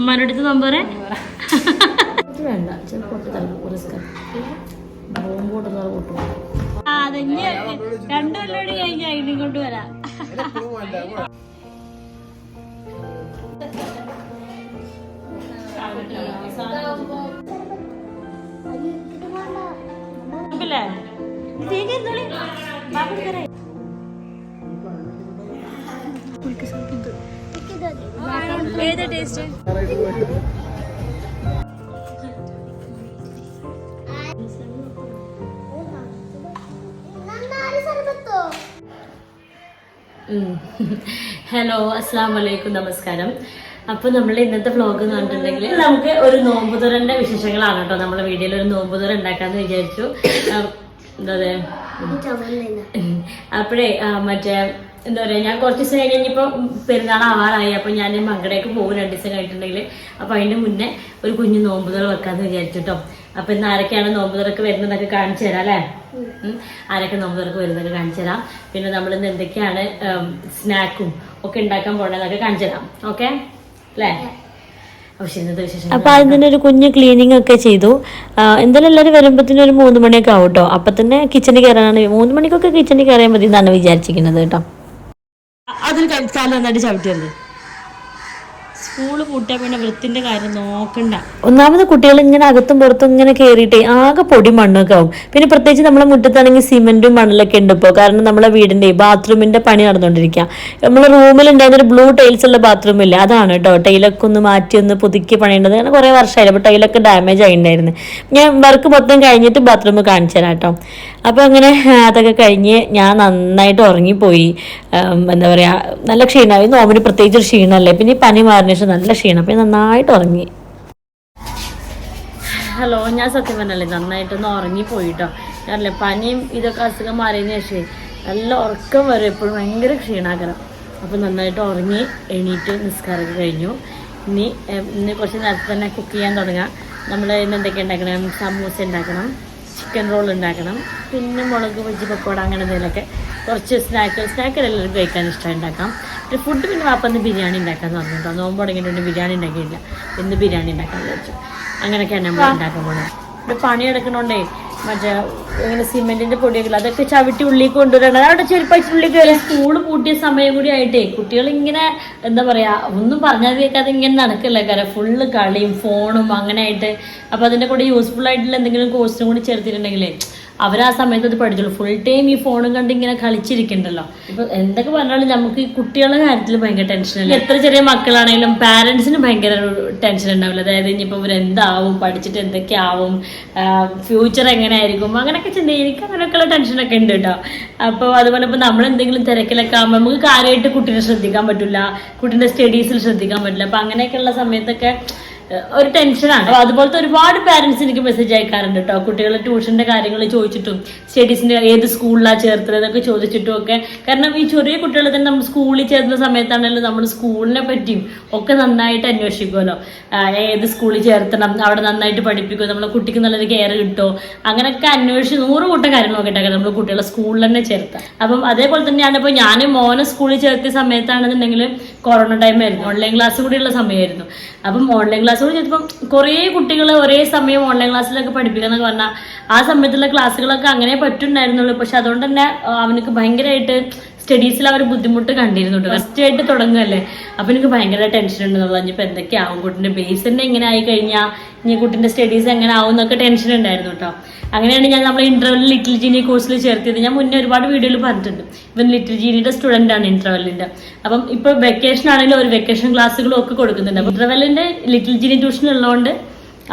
ഉമ്മാരുടെ അടുത്ത് നമ്പറേ? ഇത് വേണ്ട. ബോംബ് രണ്ടു കൊല്ലോടി കൊണ്ട് വരാം. ല്ലേ തേങ്ങ എന്തോളി ബാബുടുക്കറേ ഏതാ ടേസ്റ്റ് ഹലോ അസ്സാം വലൈക്കും നമസ്കാരം. അപ്പൊ നമ്മൾ ഇന്നത്തെ വ്ലോഗ് എന്ന് പറഞ്ഞിട്ടുണ്ടെങ്കിൽ നമുക്ക് ഒരു നോമ്പുതുറന്റെ വിശേഷങ്ങളാണ് കേട്ടോ. നമ്മളെ വീഡിയോയിൽ ഒരു നോമ്പുതുറ ഉണ്ടാക്കാന്ന് വിചാരിച്ചു. എന്താ അപ്പോഴേ മറ്റേ എന്താ പറയാ ഞാൻ കുറച്ച് ദിവസം കഴിഞ്ഞപ്പോ പെരുന്നാൾ ആവാറായി അപ്പൊ ഞാൻ മങ്കടേക്ക് പോകും രണ്ടു ദിവസം കഴിഞ്ഞിട്ടുണ്ടെങ്കിൽ അപ്പൊ അതിന്റെ മുന്നേ ഒരു കുഞ്ഞു നോമ്പുകൾ വെക്കാന്ന് വിചാരിച്ചിട്ടോ അപ്പൊ ഇന്ന് ആരൊക്കെയാണ് നോമ്പുതുറക്ക് വരുന്നതൊക്കെ കാണിച്ചു തരാം അല്ലേ. ആരൊക്കെ നോമ്പുതുറക്ക് വരുന്നതൊക്കെ കാണിച്ചു തരാം. പിന്നെ നമ്മൾ ഇന്ന് എന്തൊക്കെയാണ് സ്നാക്കും ഒക്കെ ഉണ്ടാക്കാൻ പോണതൊക്കെ കാണിച്ചു തരാം. ഓക്കെ? അല്ലേ? അപ്പൊ അതിന് ഒരു കുഞ്ഞ് ക്ലീനിങ് ഒക്കെ ചെയ്തു. എന്തായാലും എല്ലാവരും വരുമ്പോഴത്തേനും ഒരു മൂന്ന് മണിയൊക്കെ ആവും കേട്ടോ അപ്പൊ തന്നെ കിച്ചണിൽ കയറാനാണ് മൂന്ന് മണിക്കൊക്കെ കിച്ചണിൽ കയറിയാൽ മതി എന്നാണ് വിചാരിച്ചിരിക്കുന്നത് കേട്ടോ അതിൽ കാലം നന്നായിട്ട് ചവിട്ടിയത് സ്കൂൾ പൂട്ടിയാൽ പിന്നെ കാര്യം നോക്കണ്ട. ഒന്നാമത് കുട്ടികൾ ഇങ്ങനെ അകത്തും പുറത്തും ഇങ്ങനെ കയറിയിട്ടേ ആകെ പൊടി മണ്ണൊക്കെ ആവും. പിന്നെ പ്രത്യേകിച്ച് നമ്മളെ മുറ്റത്താണെങ്കിൽ സിമെന്റും മണലൊക്കെ ഉണ്ട് ഇപ്പോൾ കാരണം നമ്മളെ വീടിന്റെ ബാത്റൂമിന്റെ പണി നടന്നുകൊണ്ടിരിക്കുക നമ്മളെ റൂമിൽ ഉണ്ടായിരുന്ന ബ്ലൂ ടൈൽസ് ഉള്ള ബാത്റൂം ഇല്ല. അതാണ് കേട്ടോ. ടൈലൊക്കെ ഒന്ന് മാറ്റി ഒന്ന് പുതുക്കി പണിയേണ്ടത്. അങ്ങനെ കുറേ വർഷമായില്ല അപ്പോൾ ടൈലൊക്കെ ഡാമേജ് ആയിട്ടുണ്ടായിരുന്നു. ഞാൻ വർക്ക് മൊത്തം കഴിഞ്ഞിട്ട് ബാത്റൂം കാണിച്ചു കേട്ടോ. അപ്പോൾ അങ്ങനെ അതൊക്കെ കഴിഞ്ഞ് ഞാൻ നന്നായിട്ട് ഉറങ്ങിപ്പോയി. എന്താ പറയുക നല്ല ക്ഷീണമായി. നോമിന് പ്രത്യേകിച്ച് ക്ഷീണമല്ലേ. പിന്നെ ഈ പനി മാറിയ ശേഷം നല്ല ക്ഷീണം. അപ്പോൾ നന്നായിട്ട് ഉറങ്ങി. ഹലോ ഞാൻ സത്യം പറഞ്ഞല്ലേ നന്നായിട്ടൊന്ന് ഉറങ്ങിപ്പോയിട്ടോ അല്ലേ പനിയും ഇതൊക്കെ അസുഖം മാറിയതിന് ശേഷം നല്ല ഉറക്കം വരും എപ്പോഴും ഭയങ്കര ക്ഷീണാകരം അപ്പം നന്നായിട്ട് ഉറങ്ങി എണീറ്റ് നിസ്കാരമൊക്കെ കഴിഞ്ഞു. ഇനി ഇന്ന് കുറച്ച് നേരത്തെ തന്നെ കുക്ക് ചെയ്യാൻ തുടങ്ങാം. നമ്മൾ ഇന്ന് എന്തൊക്കെ ഉണ്ടാക്കണം? സമൂസ ഉണ്ടാക്കണം ചിക്കൻ റോൾ ഉണ്ടാക്കണം പിന്നെ മുളക് വെജ് പക്കോട അങ്ങനെ എന്തെങ്കിലുമൊക്കെ കുറച്ച് സ്നാക്ക് സ്നാക്ക് എല്ലാവർക്കും കഴിക്കാൻ ഇഷ്ടം ഉണ്ടാക്കാം. ഫുഡ് പിന്നെ വാപ്പന്ന് ബിരിയാണി ഉണ്ടാക്കാന്ന് പറഞ്ഞു കേട്ടോ നോമ്പ് തുടങ്ങിയിട്ടുണ്ട് ബിരിയാണി ഉണ്ടാക്കിയില്ല ഇന്ന് ബിരിയാണി ഉണ്ടാക്കാന്ന് വെച്ചു അങ്ങനെയൊക്കെയാണ് നമ്മൾ ഉണ്ടാക്കാൻ പോകുന്നത് ഇവിടെ പണി എടുക്കണോണ്ടേ മറ്റേ ഇങ്ങനെ സിമെന്റിന്റെ പൊടിയൊക്കെ അതൊക്കെ ചവിട്ടി ഉള്ളിൽ കൊണ്ടുവരണം. അവിടെ ചെരുപ്പഴിച്ച് ഉള്ളിൽ കയറി സ്കൂൾ പൂട്ടിയ സമയം കൂടി ആയിട്ടേ കുട്ടികൾ ഇങ്ങനെ എന്താ പറയാ ഒന്നും പറഞ്ഞാൽ കേൾക്കാതെ ഇങ്ങനെ നടക്കില്ല കാരണം ഫുള്ള് കളിയും ഫോണും അങ്ങനെ ആയിട്ട്. അപ്പൊ അതിന്റെ കൂടെ യൂസ്ഫുൾ ആയിട്ടുള്ള എന്തെങ്കിലും കോഴ്സും കൂടി ചേർത്തിട്ടുണ്ടെങ്കിലേ അവർ ആ സമയത്ത് അത് പഠിച്ചുള്ളൂ ഫുൾ ടൈം ഈ ഫോണും കണ്ട് ഇങ്ങനെ കളിച്ചിരിക്കണ്ടല്ലോ. ഇപ്പൊ എന്തൊക്കെ പറഞ്ഞാലും നമുക്ക് ഈ കുട്ടികളുടെ കാര്യത്തിൽ ഭയങ്കര ടെൻഷനല്ല എത്ര ചെറിയ മക്കളാണെങ്കിലും പാരന്റ്സിന് ഭയങ്കര ടെൻഷൻ ഉണ്ടാവില്ല? അതായത് ഇനിയിപ്പോൾ ഇവർ എന്താവും? പഠിച്ചിട്ട് എന്തൊക്കെ ആവും? ഫ്യൂച്ചർ എങ്ങനെയായിരിക്കും? അങ്ങനെയൊക്കെ ചിന്ത എനിക്ക് അങ്ങനെയൊക്കെയുള്ള ടെൻഷനൊക്കെ ഉണ്ട് കേട്ടോ അപ്പോൾ അതുപോലെ ഇപ്പോൾ നമ്മൾ എന്തെങ്കിലും തിരക്കിലൊക്കെ ആകുമ്പോൾ നമുക്ക് കാര്യമായിട്ട് കുട്ടീനെ ശ്രദ്ധിക്കാൻ പറ്റില്ല കുട്ടീന്റെ സ്റ്റഡീസിൽ ശ്രദ്ധിക്കാൻ പറ്റില്ല അപ്പൊ അങ്ങനെയൊക്കെയുള്ള സമയത്തൊക്കെ ഒരു ടെൻഷനാണ്. അപ്പൊ അതുപോലത്തെ ഒരുപാട് പാരന്റ്സ് എനിക്ക് മെസ്സേജ് അയക്കാറുണ്ട് കേട്ടോ കുട്ടികളെ ട്യൂഷന്റെ കാര്യങ്ങൾ ചോദിച്ചിട്ടും സ്റ്റഡീസിന്റെ ഏത് സ്കൂളിലാണ് ചേർത്തതൊക്കെ ചോദിച്ചിട്ടും ഒക്കെ. കാരണം ഈ ചെറിയ കുട്ടികളെ തന്നെ നമ്മൾ സ്കൂളിൽ ചേർന്ന സമയത്താണെങ്കിലും നമ്മൾ സ്കൂളിനെ പറ്റിയും ഒക്കെ നന്നായിട്ട് അന്വേഷിക്കുമല്ലോ ഏത് സ്കൂളിൽ ചേർത്തണം അവിടെ നന്നായിട്ട് പഠിപ്പിക്കുമോ നമ്മളെ കുട്ടിക്ക് നല്ലൊരു കെയർ കിട്ടുമോ അങ്ങനെയൊക്കെ അന്വേഷിച്ച് നൂറ് കൂട്ടം കാര്യങ്ങൾ നോക്കിയിട്ടൊക്കെ നമ്മൾ കുട്ടികളെ സ്കൂളിൽ തന്നെ ചേർത്താം. അപ്പം അതേപോലെ തന്നെയാണ് ഇപ്പോൾ ഞാൻ മോനെ സ്കൂളിൽ ചേർത്തിയ സമയത്താണെന്നുണ്ടെങ്കിൽ കൊറോണ ടൈം ആയിരുന്നു. ഓൺലൈൻ ക്ലാസ് കൂടിയുള്ള സമയമായിരുന്നു അപ്പം ഓൺലൈൻ ക്ലാസ് കൂടി ചെയ്തപ്പം കുറേ കുട്ടികളെ ഒരേ സമയം ഓൺലൈൻ ക്ലാസ്സിലൊക്കെ പഠിപ്പിക്കുന്നൊക്കെ പറഞ്ഞാൽ ആ സമയത്തുള്ള ക്ലാസ്സുകളൊക്കെ അങ്ങനെ പറ്റുണ്ടായിരുന്നുള്ളൂ. പക്ഷെ അതുകൊണ്ട് തന്നെ അവനക്ക് ഭയങ്കരമായിട്ട് സ്റ്റഡീസിൽ അവർ ബുദ്ധിമുട്ട് കണ്ടിരുന്നു ഫസ്റ്റ് ആയിട്ട് തുടങ്ങുകയല്ലേ അപ്പൊ എനിക്ക് ഭയങ്കര ടെൻഷൻ ഉണ്ടെന്നുള്ളത് ഇനിയിപ്പോൾ എന്തൊക്കെയാവും കുട്ടിന്റെ ബേസ് തന്നെ എങ്ങനെ ആയി കഴിഞ്ഞാൽ ഇനി കുട്ടിന്റെ സ്റ്റഡീസ് എങ്ങനെ ആവും എന്നൊക്കെ ടെൻഷൻ ഉണ്ടായിരുന്നു കേട്ടോ അങ്ങനെയാണ് ഞാൻ നമ്മളെ ഇന്റർവെൽ ലിറ്റിൽ ജീനി കോഴ്സിൽ ചേർത്തത് ഞാൻ മുന്നേ ഒരുപാട് വീഡിയോയിൽ പറഞ്ഞിട്ടുണ്ട്. ഇവൻ ലിറ്റിൽ ജീനിയുടെ സ്റ്റുഡന്റ് ആണ് ഇന്റർവെല്ലിന്റെ അപ്പം ഇപ്പോൾ വെക്കേഷൻ ആണെങ്കിലും ഒരു വെക്കേഷൻ ക്ലാസ്സുകളും ഒക്കെ കൊടുക്കുന്നുണ്ട്. ഇന്റർവെല്ലിന്റെ ലിറ്റിൽ ജീനി ട്യൂഷൻ ഉള്ളതുകൊണ്ട്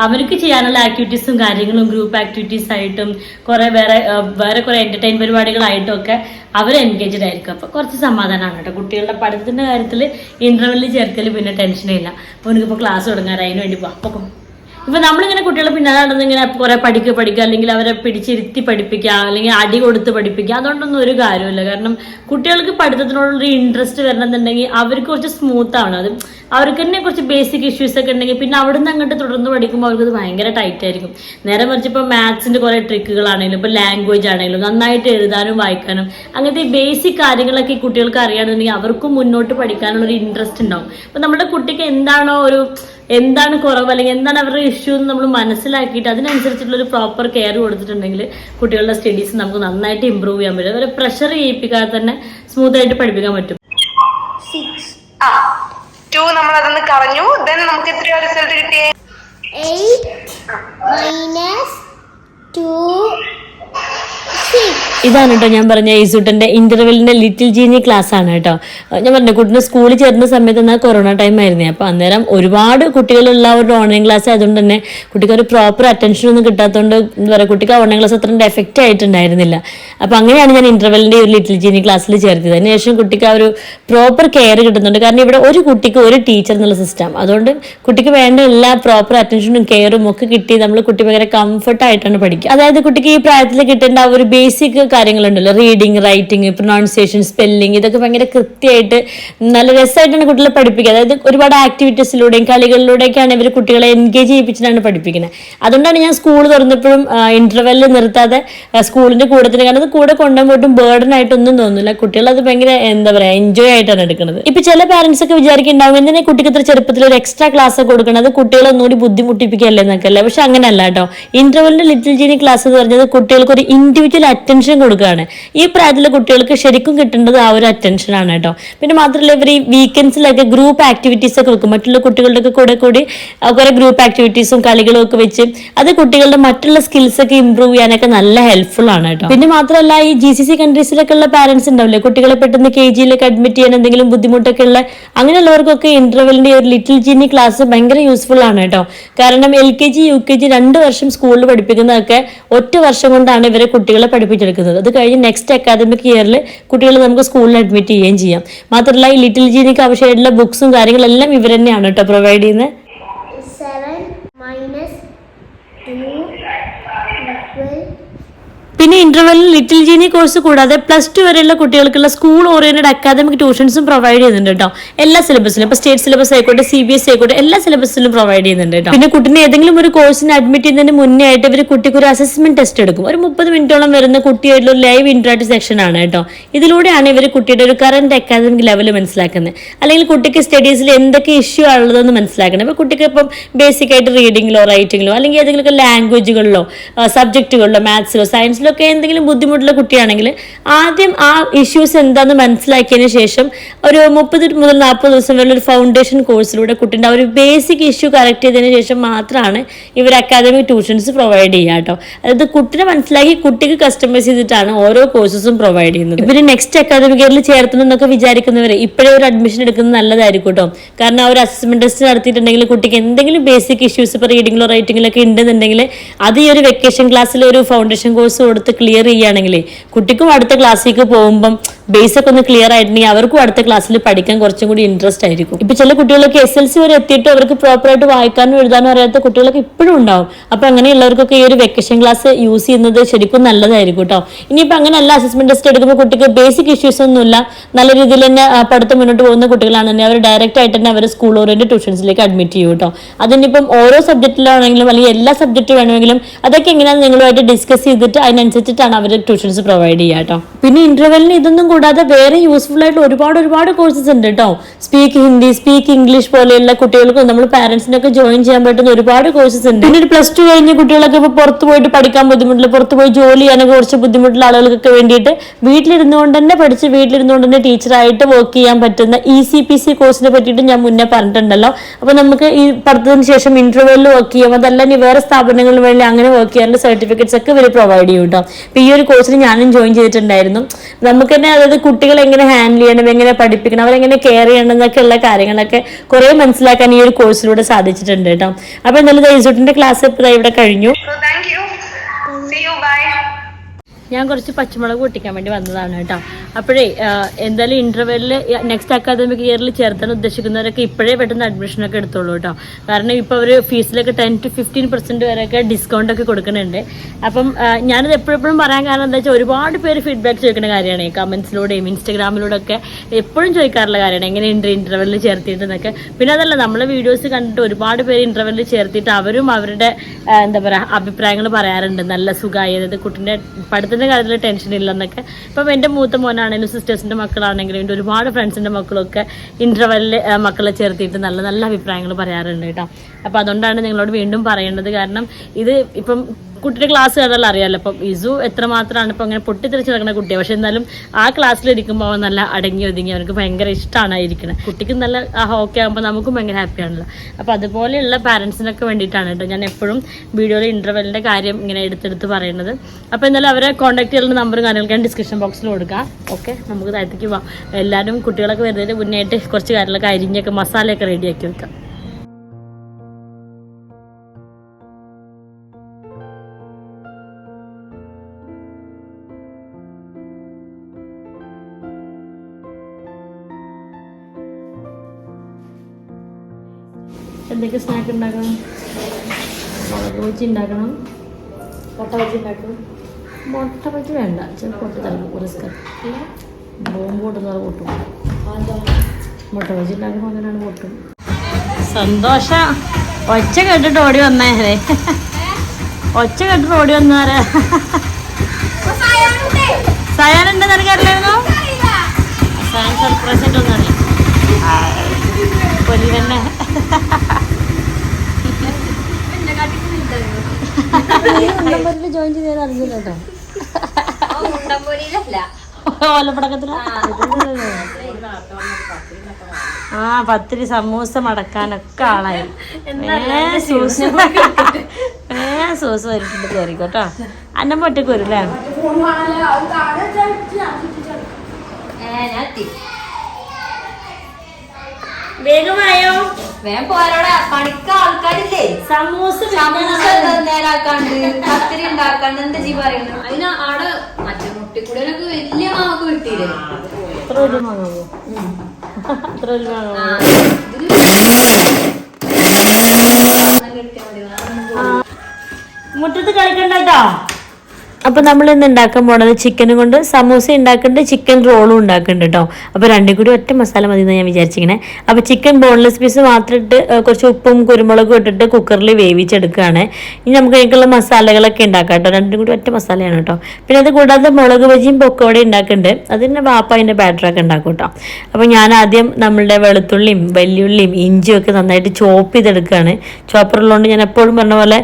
അവർക്ക് ചെയ്യാനുള്ള ആക്ടിവിറ്റീസും കാര്യങ്ങളും ഗ്രൂപ്പ് ആക്ടിവിറ്റീസ് ആയിട്ടും കുറെ വേറെ വേറെ കുറെ എന്റർടൈൻ പരിപാടികളായിട്ടും ഒക്കെ അവർ എൻഗേജ്ഡ് ആയിരിക്കും. അപ്പൊ കുറച്ച് സമാധാനമാണ് കേട്ടോ. കുട്ടികളുടെ പഠനത്തിന്റെ കാര്യത്തിൽ ഇന്റർവെല്ലിൽ ചേർക്കൽ പിന്നെ ടെൻഷനില്ല അപ്പോൾ എനിക്കിപ്പോ ക്ലാസ് തുടങ്ങാറ് വേണ്ടി അപ്പം ഇപ്പൊ നമ്മളിങ്ങനെ കുട്ടികളെ പിന്നാലെ നടന്ന് ഇങ്ങനെ കുറെ പഠിക്കുക പഠിക്കുക അല്ലെങ്കിൽ അവരെ പിടിച്ചിരുത്തി പഠിപ്പിക്കുക അല്ലെങ്കിൽ അടി കൊടുത്ത് പഠിപ്പിക്കുക അതുകൊണ്ടൊന്നും ഒരു കാര്യമില്ല കാരണം കുട്ടികൾക്ക് പഠിത്തത്തിനോടുള്ള ഇൻട്രസ്റ്റ് വരണമെന്നുണ്ടെങ്കിൽ അവർക്ക് കുറച്ച് സ്മൂത്ത് ആണ്. അത് അവർക്ക് തന്നെ കുറച്ച് ബേസിക് ഇഷ്യൂസ് ഒക്കെ ഉണ്ടെങ്കിൽ പിന്നെ അവിടുന്ന് അങ്ങോട്ട് തുടർന്ന് പഠിക്കുമ്പോൾ അവർക്ക് ഭയങ്കര ടൈറ്റ് ആയിരിക്കും. നേരെ മറിച്ച് ഇപ്പോൾ മാത്സിന്റെ കുറെ ട്രിക്കുകളാണെങ്കിലും ഇപ്പോൾ ലാംഗ്വേജ് ആണെങ്കിലും നന്നായിട്ട് എഴുതാനും വായിക്കാനും അങ്ങനത്തെ ബേസിക് കാര്യങ്ങളൊക്കെ ഈ കുട്ടികൾക്ക് അറിയാണെന്നുണ്ടെങ്കിൽ അവർക്കും മുന്നോട്ട് പഠിക്കാനുള്ള ഒരു ഇൻട്രസ്റ്റ് ഉണ്ടാവും. അപ്പൊ നമ്മുടെ കുട്ടിക്ക് എന്താണോ ഒരു എന്താണ് കുറവ് അല്ലെങ്കിൽ എന്താണ് അവരുടെ ഇഷ്യൂ എന്ന് നമ്മൾ മനസ്സിലാക്കിയിട്ട് അതിനനുസരിച്ചിട്ടുള്ള ഒരു പ്രോപ്പർ കെയർ കൊടുത്തിട്ടുണ്ടെങ്കിൽ കുട്ടികളുടെ സ്റ്റഡീസ് നമുക്ക് നന്നായിട്ട് ഇമ്പ്രൂവ് ചെയ്യാൻ പറ്റും. അവരെ പ്രഷർ ചെയ്യിപ്പിക്കാതെ തന്നെ സ്മൂത്ത് ആയിട്ട് പഠിപ്പിക്കാൻ പറ്റും. ടു നമ്മൾ അതൊന്ന് കളഞ്ഞു. ദെൻ നമുക്ക് എത്രയോ റിസൾട്ട് കിട്ടിയേ? Minus two six. ഇതാണ് കേട്ടോ ഞാൻ പറഞ്ഞ ഈസുട്ടന്റെ ഇന്റർവെല്ലിന്റെ ലിറ്റിൽ ജീനി ക്ലാസ് ആണ് കേട്ടോ. ഞാൻ പറഞ്ഞു കുട്ടിനെ സ്കൂളിൽ ചേർന്ന സമയത്ത് എന്നാൽ കൊറോണ ടൈം ആയിരുന്നേ. അപ്പോൾ അന്നേരം ഒരുപാട് കുട്ടികളുള്ള ഒരു ഓൺലൈൻ ക്ലാസ് ആയതുകൊണ്ട് തന്നെ കുട്ടിക്ക് ഒരു പ്രോപ്പർ അറ്റൻഷൻ ഒന്നും കിട്ടാത്തതുകൊണ്ട് എന്താ പറയുക കുട്ടിക്ക് ഓൺലൈൻ ക്ലാസ് അത്ര എഫക്റ്റ് ആയിട്ടുണ്ടായിരുന്നില്ല. അപ്പോൾ അങ്ങനെയാണ് ഞാൻ ഇന്റർവെല്ലിന്റെ ഒരു ലിറ്റിൽ ജീനി ക്ലാസ്സിൽ ചേർത്തത് അതിനുശേഷം കുട്ടിക്ക് ആ ഒരു പ്രോപ്പർ കെയർ കിട്ടുന്നുണ്ട്. കാരണം ഇവിടെ ഒരു കുട്ടിക്ക് ഒരു ടീച്ചർ എന്നുള്ള സിസ്റ്റം അതുകൊണ്ട് കുട്ടിക്ക് വേണ്ട എല്ലാ പ്രോപ്പർ അറ്റൻഷനും കെയറും ഒക്കെ കിട്ടി നമ്മൾ കുട്ടി ഭയങ്കര കംഫർട്ടായിട്ടാണ് പഠിക്കുക. അതായത് കുട്ടിക്ക് ഈ പ്രായത്തിൽ കിട്ടേണ്ട ആ ഒരു ബേസിക് കാര്യങ്ങളുണ്ടല്ലോ. റീഡിങ് റൈറ്റിംഗ് പ്രൊണൗൺസിയേഷൻ സ്പെല്ലിംഗ് ഇതൊക്കെ ഭയങ്കര കൃത്യമായിട്ട് നല്ല രസമായിട്ടാണ് കുട്ടികളെ പഠിപ്പിക്കുക. അതായത് ഒരുപാട് ആക്ടിവിറ്റീസിലൂടെയും കളികളിലൂടെയൊക്കെയാണ് ഇവർ കുട്ടികളെ എൻഗേജ് ചെയ്യിപ്പിച്ചിട്ടാണ് പഠിപ്പിക്കുന്നത്. അതുകൊണ്ടാണ് ഞാൻ സ്കൂൾ തുറന്നപ്പോഴും ഇന്റർവെല്ലിൽ നിർത്താതെ സ്കൂളിന്റെ കൂടെ തന്നെ കാരണം അത് കൂടെ കൊണ്ടുപോയിട്ടും ബേർഡൻ ആയിട്ടൊന്നും തോന്നുന്നില്ല. കുട്ടികൾ അത് ഭയങ്കര എന്താ പറയാ എൻജോയ് ആയിട്ടാണ് എടുക്കുന്നത്. ഇപ്പൊ ചില പാരന്റ്സ് ഒക്കെ വിചാരിക്കുന്നുണ്ടാവും എന്തിനാ കുട്ടിക്ക് ഇത്ര ചെറുപ്പത്തിൽ ഒരു എക്സ്ട്രാ ക്ലാസ് കൊടുക്കണം അത് കുട്ടികളെ ഒന്നുകൂടി ബുദ്ധിമുട്ടിപ്പിക്കുകയല്ലേ എന്നൊക്കെ അല്ലേ? പക്ഷെ അങ്ങനെയല്ല കേട്ടോ. ഇന്റർവെലിന്റെ ലിറ്റിൽ ജീനി ക്ലാസ് എന്ന് പറഞ്ഞത് കുട്ടികൾക്ക് ഒരു ഇൻഡിവിജ്വൽ അറ്റൻഷൻ കൊടുക്കുകയാണ്. ഈ പ്രായത്തിലെ കുട്ടികൾക്ക് ശരിക്കും കിട്ടേണ്ടത് ആ ഒരു അറ്റൻഷൻ ആണ് കേട്ടോ. പിന്നെ മാത്രമല്ല ഇവർ ഈ വീക്കെൻഡ്സിലൊക്കെ ഗ്രൂപ്പ് ആക്ടിവിറ്റീസ് ഒക്കെ വെക്കും. മറ്റുള്ള കുട്ടികളുടെ കൂടെ കൂടി കുറെ ഗ്രൂപ്പ് ആക്ടിവിറ്റീസും കളികളും ഒക്കെ വെച്ച് അത് കുട്ടികളുടെ മറ്റുള്ള സ്കിൽസ് ഒക്കെ ഇമ്പ്രൂവ് ചെയ്യാനൊക്കെ നല്ല ഹെൽപ്ഫുൾ ആണ് കേട്ടോ. പിന്നെ മാത്രമല്ല ഈ ജി സി സി കൺട്രീസിലൊക്കെ ഉള്ള പാരന്റ്സ് ഉണ്ടാവില്ലേ? കുട്ടികളെ പെട്ടെന്ന് കെ ജിയിലൊക്കെ അഡ്മിറ്റ് ചെയ്യാൻ എന്തെങ്കിലും ബുദ്ധിമുട്ടൊക്കെ ഉള്ള അങ്ങനെയുള്ളവർക്കൊക്കെ ഇന്റർവെല്ലിന്റെ ഒരു ലിറ്റിൽ ജിനി ക്ലാസ് ഭയങ്കര യൂസ്ഫുൾ ആണ് കേട്ടോ. കാരണം L K G U K G രണ്ട് വർഷം സ്കൂളിൽ പഠിപ്പിക്കുന്നതൊക്കെ ഒറ്റ വർഷം കൊണ്ടാണ് ഇവരെ കുട്ടികളെ പഠിപ്പിച്ചെടുക്കുന്നത്. അത് കഴിഞ്ഞ് നെക്സ്റ്റ് അക്കാദമിക് ഇയറിൽ കുട്ടികളെ നമുക്ക് സ്കൂളിൽ അഡ്മിറ്റ് ചെയ്യുകയും ചെയ്യാം. മാത്രമല്ല ഈ ലിറ്റിൽ ജീനിക്ക് ആവശ്യമായിട്ടുള്ള ബുക്സും കാര്യങ്ങളെല്ലാം ഇവർ തന്നെയാണ് കേട്ടോ പ്രൊവൈഡ് ചെയ്യുന്നത് പിന്നെ ഇന്റർവെല്ലിൽ ലിറ്റിൽ ജീനി കോഴ്സ് കൂടാതെ പ്ലസ് ടു വരെയുള്ള കുട്ടികൾക്കുള്ള സ്കൂൾ ഓറിയന്റഡ് അക്കാദമിക് ട്യൂഷൻസും പ്രൊവൈഡ് ചെയ്യുന്നുണ്ട് കേട്ടോ എല്ലാ സിലബസിലും ഇപ്പൊ സ്റ്റേറ്റ് സിലബസ് ആയിക്കോട്ടെ സി ബി എസ് ആയിക്കോട്ടെ എല്ലാ സിലബസിലും പ്രൊവൈഡ് ചെയ്യുന്നുണ്ട് കേട്ടോ പിന്നെ കുട്ടിനെ ഏതെങ്കിലും ഒരു കോഴ്സിന് അഡ്മിറ്റ് ചെയ്യുന്നതിന് മുന്നേ ആയിട്ട് ഇവർ കുട്ടിക്ക് ഒരു അസസ്മെന്റ് ടെസ്റ്റ് എടുക്കും. ഒരു മുപ്പത് മിനിറ്റോളം വരുന്ന കുട്ടിയായിട്ടുള്ള ലൈവ് ഇന്ററാക്ട് സെക്ഷൻ ആണ് കേട്ടോ ഇതിലൂടെയാണ് ഇവർ കുട്ടിയുടെ ഒരു കറന്റ് അക്കാദമിക് ലെവൽ മനസ്സിലാക്കുന്നത്. അല്ലെങ്കിൽ കുട്ടിക്ക് സ്റ്റഡീസിൽ എന്തൊക്കെ ഇഷ്യൂ ഉള്ളതെന്ന് മനസ്സിലാക്കണം. ഇപ്പൊ കുട്ടിക്ക് ഇപ്പം ബേസിക് ആയിട്ട് റീഡിങ്ങിലോ റൈറ്റിങ്ങിലോ അല്ലെങ്കിൽ ഏതെങ്കിലും ലാംഗ്വേജുകളിലോ സബ്ജക്റ്റുകളിലോ മാത്സിലോ സയൻസിലോ ഒക്കെ എന്തെങ്കിലും ബുദ്ധിമുട്ടുള്ള കുട്ടിയാണെങ്കിൽ ആദ്യം ആ ഇഷ്യൂസ് എന്താണെന്ന് മനസ്സിലാക്കിയതിന് ശേഷം ഒരു മുപ്പത് മുതൽ നാൽപ്പത് ദിവസം വരെ ഒരു ഫൗണ്ടേഷൻ കോഴ്സിലൂടെ കുട്ടിന്റെ ആ ഒരു ബേസിക് ഇഷ്യൂ കറക്റ്റ് ചെയ്തതിന് ശേഷം മാത്രമാണ് ഇവർ അക്കാദമിക് ട്യൂഷൻസ് പ്രൊവൈഡ് ചെയ്യുക കേട്ടോ. അതായത് കുട്ടിനെ മനസ്സിലാക്കി കുട്ടിക്ക് കസ്റ്റമൈസ് ചെയ്തിട്ടാണ് ഓരോ കോഴ്സസും പ്രൊവൈഡ് ചെയ്യുന്നത്. ഇവർ നെക്സ്റ്റ് അക്കാദമിക് ഇയറിൽ ചേർത്തണമെന്നൊക്കെ വിചാരിക്കുന്നവർ ഇപ്പോഴേ ഒരു അഡ്മിഷൻ എടുക്കുന്നത് നല്ലതായിരിക്കും കേട്ടോ. കാരണം ആ ഒരു അസസ്മെന്റ് ടെസ്റ്റ് നടത്തിയിട്ടുണ്ടെങ്കിൽ കുട്ടിക്ക് എന്തെങ്കിലും ബേസിക് ഇഷ്യൂസ് ഇപ്പോൾ റീഡിങ്ങിലോ റൈറ്റിങ്ങിലോ ഒക്കെ ഉണ്ടെന്നുണ്ടെങ്കിൽ അത് ഈ ഒരു വെക്കേഷൻ ക്ലാസ്സിൽ ഒരു ഫൗണ്ടേഷൻ കോഴ്സ് കൊടുത്ത് ക്ലിയർ ചെയ്യുകയാണെങ്കിൽ കുട്ടിക്കും അടുത്ത ക്ലാസ്സിലേക്ക് പോകുമ്പം ബേസ് ഒക്കെ ഒന്ന് ക്ലിയർ ആയിട്ടുണ്ടെങ്കിൽ അവർക്കും അടുത്ത ക്ലാസ്സിൽ പഠിക്കാൻ കുറച്ചും കൂടി ഇൻട്രസ്റ്റ് ആയിരിക്കും. ഇപ്പൊ ചില കുട്ടികളൊക്കെ എസ് എൽ സി വരെ എത്തിയിട്ട് അവർക്ക് പ്രോപ്പർ ആയിട്ട് വായിക്കാനും എഴുതാനും അറിയാത്ത കുട്ടികളൊക്കെ ഇപ്പോഴും ഉണ്ടാവും. അപ്പൊ അങ്ങനെയുള്ളവർക്കൊക്കെ ഈ ഒരു വെക്കേഷൻ ക്ലാസ് യൂസ് ചെയ്യുന്നത് ശരിക്കും നല്ലതായിരിക്കും കേട്ടോ. ഇനിയിപ്പോ അങ്ങനെയല്ല അസസ്മെന്റ് ടെസ്റ്റ് എടുക്കുമ്പോൾ കുട്ടിക്ക് ബേസിക് ഇഷ്യൂസ് ഒന്നുമില്ല. നല്ല രീതിയിൽ തന്നെ പഠിത്തം മുന്നോട്ട് പോകുന്ന കുട്ടികളാണെന്നുണ്ടെങ്കിൽ അവർ ഡയറക്റ്റ് ആയിട്ട് തന്നെ അവർ സ്കൂൾ ഓറിയന്റ് ട്യൂഷൻസിലേക്ക് അഡ്മിറ്റ് ചെയ്യും കേട്ടോ. അതിനിപ്പം ഓരോ സബ്ജക്റ്റിലാണെങ്കിലും അല്ലെങ്കിൽ എല്ലാ സബ്ജക്റ്റ് വേണമെങ്കിലും അതൊക്കെ എങ്ങനെയാണ് നിങ്ങളുമായിട്ട് ഡിസ്കസ് ചെയ്തിട്ട് അതിനനുസരിച്ചിട്ടാണ് അവർ ട്യൂഷൻസ് പ്രൊവൈഡ് ചെയ്യുക കേട്ടോ പിന്നെ ഇന്റർവെല്ലിന് ഇതൊന്നും കൂടാതെ വേറെ യൂസ്ഫുൾ ആയിട്ട് ഒരുപാട് ഒരുപാട് കോഴ്സസ് ഉണ്ട് കേട്ടോ സ്പീക്ക് ഹിന്ദി സ്പീക്ക് ഇംഗ്ലീഷ് പോലെയുള്ള കുട്ടികൾക്കും നമ്മൾ പാരന്റ്സിനൊക്കെ ജോയിൻ ചെയ്യാൻ പറ്റുന്ന ഒരുപാട് കോഴ്സസ് ഉണ്ട്. പിന്നെ ഒരു പ്ലസ് ടു കഴിഞ്ഞ കുട്ടികളൊക്കെ ഇപ്പോൾ പുറത്ത് പോയിട്ട് പഠിക്കാൻ ബുദ്ധിമുട്ടില്ല. പുറത്ത് പോയി ജോലി ചെയ്യാനൊക്കെ കുറച്ച് ബുദ്ധിമുട്ടുള്ള ആളുകൾക്കൊക്കെ വേണ്ടിയിട്ട് വീട്ടിലിരുന്നുകൊണ്ട് തന്നെ പഠിച്ച് വീട്ടിലിരുന്നുകൊണ്ട് തന്നെ ടീച്ചറായിട്ട് വർക്ക് ചെയ്യാൻ പറ്റുന്ന ഇ സി പി സി കോഴ്സിനെ പറ്റിയിട്ട് ഞാൻ മുന്നേ പറഞ്ഞിട്ടുണ്ടല്ലോ. അപ്പോൾ നമുക്ക് ഈ പഠിത്തത്തിന് ശേഷം ഇന്റർവ്യൂവിൽ വർക്ക് ചെയ്യാം അതല്ല ഇനി വേറെ സ്ഥാപനങ്ങളിൽ വേണ്ടി അങ്ങനെ വർക്ക് ചെയ്യാനുള്ള സർട്ടിഫിക്കറ്റ്സ് ഒക്കെ ഇവർ പ്രൊവൈഡ് ചെയ്യും കേട്ടോ. അപ്പോൾ ഈ ഒരു കോഴ്സിന് ഞാനും ജോയിൻ ചെയ്തിട്ടുണ്ടായിരുന്നു. നമുക്ക് തന്നെ അതായത് കുട്ടികളെ എങ്ങനെ ഹാൻഡിൽ ചെയ്യണം എങ്ങനെ പഠിപ്പിക്കണം അവരെങ്ങനെ കെയർ ചെയ്യണം എന്നൊക്കെ ഉള്ള കാര്യങ്ങളൊക്കെ കുറേ മനസ്സിലാക്കാൻ ഈ ഒരു കോഴ്സിലൂടെ സാധിച്ചിട്ടുണ്ട് കേട്ടോ. അപ്പോൾ എന്തായാലും ക്ലാസ് ഇപ്പോൾ ഇവിടെ കഴിഞ്ഞു. ഞാൻ കുറച്ച് പച്ചമുളക് പൊട്ടിക്കാൻ വേണ്ടി വന്നതാണ് കേട്ടോ. അപ്പോഴേ എന്തായാലും ഇന്റർവെല്ലിൽ നെക്സ്റ്റ് അക്കാദമിക് ഇയറിൽ ചേർത്താൻ ഉദ്ദേശിക്കുന്നവരൊക്കെ ഇപ്പോഴേ പെട്ടെന്ന് അഡ്മിഷൻ ഒക്കെ എടുത്തോളൂ കേട്ടോ. കാരണം ഇപ്പോൾ അവർ ഫീസിലൊക്കെ ടെൻ ടു ഫിഫ്റ്റീൻ പെർസെന്റ് വരെയൊക്കെ ഡിസ്കൗണ്ട് ഒക്കെ കൊടുക്കുന്നുണ്ട്. അപ്പം ഞാനിത് എപ്പോഴെപ്പോഴും പറയാൻ കാരണം എന്താ വെച്ചാൽ ഒരുപാട് പേര് ഫീഡ്ബാക്ക് ചോദിക്കുന്ന കാര്യമാണ്. കമന്റ്സിലൂടെയും ഇൻസ്റ്റാഗ്രാമിലൂടെ ഒക്കെ എപ്പോഴും ചോദിക്കാറുള്ള കാര്യമാണ്. എങ്ങനെയുണ്ട് ഇന്റർവെല്ലിൽ ചേർത്തിട്ടെന്നൊക്കെ പിന്നെ അതല്ല നമ്മളെ വീഡിയോസ് കണ്ടിട്ട് ഒരുപാട് പേര് ഇന്റർവെല്ലിൽ ചേർത്തിട്ട് അവരും അവരുടെ എന്താ പറയുക അഭിപ്രായങ്ങൾ പറയാറുണ്ട്. നല്ല സുഖമായി അതായത് കുട്ടീന്റെ പഠിത്തം പഠിത്തത്തിന്റെ കാര്യത്തിൽ ടെൻഷൻ ഇല്ലെന്നൊക്കെ. ഇപ്പം എന്റെ മൂത്ത മോനാണെങ്കിലും സിസ്റ്റേഴ്സിന്റെ മക്കളാണെങ്കിലും എന്റെ ഒരുപാട് ഫ്രണ്ട്സിന്റെ മക്കളൊക്കെ ഇന്റർവെല്ലിൽ മക്കളെ ചേർത്തിയിട്ട് നല്ല നല്ല അഭിപ്രായങ്ങൾ പറയാറുണ്ട് കേട്ടോ. അപ്പോൾ അതുകൊണ്ടാണ് നിങ്ങളോട് വീണ്ടും പറയേണ്ടത്. കാരണം ഇത് ഇപ്പം കുട്ടിയുടെ ക്ലാസ് കണ്ടാൽ അറിയാമല്ലോ അപ്പം ഇസു എത്രമാത്രമാണ് ഇപ്പം അങ്ങനെ പൊട്ടിത്തെറിച്ച് നടക്കുന്ന കുട്ടിയാണ് പക്ഷെ എന്നാലും ആ ക്ലാസ്സിലിരിക്കുമ്പോൾ അവൻ നല്ല അടങ്ങി ഒതുങ്ങി അവനക്ക് ഭയങ്കര ഇഷ്ടമാണ് ഇരിക്കുന്നത് കുട്ടിക്ക് നല്ല ആ ഹോക്കി ആകുമ്പോൾ നമുക്കും ഭയങ്കര ഹാപ്പിയാണല്ലോ അപ്പോൾ അതുപോലെയുള്ള പാരൻസിനൊക്കെ വേണ്ടിയിട്ടാണ് കേട്ടോ ഞാൻ എപ്പോഴും വീഡിയോയിൽ ഇന്റർവെല്ലിന്റെ കാര്യം ഇങ്ങനെ എടുത്തെടുത്ത് പറയുന്നത് അപ്പോൾ എന്നാലും അവരെ കോൺടാക്ട് ചെയ്യാനുള്ള നമ്പറും കാര്യങ്ങളൊക്കെ ഡിസ്ക്രിപ്ഷൻ ബോക്സിൽ കൊടുക്കാം. ഓക്കെ നമുക്ക് താഴത്തേക്ക് പോവാം എല്ലാവരും കുട്ടികളൊക്കെ വരുന്നതിന് മുന്നേയായിട്ട് കുറച്ച് കാര്യങ്ങളൊക്കെ അരിഞ്ഞൊക്കെ മസാലയൊക്കെ റെഡിയാക്കി വെക്കാം. എന്തൊക്കെ സ്നാക്ക് ഉണ്ടാക്കണം? ബജി ഉണ്ടാക്കണം മുട്ട ബജി ഉണ്ടാക്കണം മുട്ട ബജി വേണ്ട. ചില പൊട്ടി തലക്കും റിസ്ക് ബോംബ് പൊട്ടുന്നത് പൊട്ടും. മുട്ട ബജി ഉണ്ടാക്കുമ്പോൾ അങ്ങനെയാണ് പൊട്ടും. സന്തോഷ. ഒച്ച കേട്ടിട്ട് ഓടി വന്നേ ഒച്ച കേട്ടിട്ട് ഓടി വന്നാരെ സയാനുണ്ട് നിനക്കറിയായിരുന്നു സയാൻ സർപ്രൈസ് ആയിട്ട് ഒന്നാണ് പൊലി തന്നെ. ജോയിൻ ചെയ്ത് അറിഞ്ഞില്ല കേട്ടോ. ഓലപ്പടക്കത്തില? ആ പത്തിരി സമൂസ മടക്കാനൊക്കെ ആളായി. ഏ സൂസ്. ഏ സൂസ് വരിട്ടുണ്ട് കയറിക്കോട്ടോ അന്നം പൊട്ടിക്ക് വരും അല്ലേ? വേഗമായോ വേഗം പോരാടെ പണിക്ക ആൾക്കാരില്ലേ? സമൂസ സമൂസ നേരാക്കാണ്ട്? കത്തിരി ഉണ്ടാക്കാണ്ട് എന്താ ജീ പറയുന്നത് അതിന് ആടെ മറ്റേ മുട്ടിക്കൂടലൊക്കെ വലിയ മാവൊക്കെ കിട്ടിയില്ലേ മുറ്റത്ത് കളിക്കണ്ട കേട്ടോ അപ്പോൾ നമ്മൾ ഇന്ന് ഉണ്ടാക്കാൻ പോണത് ചിക്കനും കൊണ്ട് സമൂസ ഉണ്ടാക്കുന്നുണ്ട് ചിക്കൻ റോളും ഉണ്ടാക്കുന്നുണ്ട് കേട്ടോ അപ്പോൾ രണ്ടും കൂടി ഒറ്റ മസാല മതി എന്ന് ഞാൻ വിചാരിച്ചിങ്ങനെ അപ്പോൾ ചിക്കൻ ബോൺലെസ് പീസ് മാത്രം ഇട്ട് കുറച്ച് ഉപ്പും കുരുമുളകും ഇട്ടിട്ട് കുക്കറിൽ വേവിച്ചെടുക്കുകയാണ് ഇനി നമുക്ക് അതിനുള്ള മസാലകളൊക്കെ ഉണ്ടാക്കാം കേട്ടോ രണ്ടും കൂടി ഒറ്റ മസാലയാണ് കേട്ടോ പിന്നെ അത് കൂടാതെ മുളക് ബജിയും പൊക്കോടെ ഉണ്ടാക്കുന്നുണ്ട് അതിന്റെ വാപ്പ അതിന്റെ ബാറ്ററൊക്കെ ഉണ്ടാക്കും കേട്ടോ അപ്പോൾ ഞാൻ ആദ്യം നമ്മളുടെ വെളുത്തുള്ളിയും വലിയുള്ളിയും ഇഞ്ചിയും ഒക്കെ നന്നായിട്ട് ചോപ്പ് ചെയ്തെടുക്കുകയാണ് ചോപ്പറുള്ളതുകൊണ്ട് ഞാൻ എപ്പോഴും പറഞ്ഞ പോലെ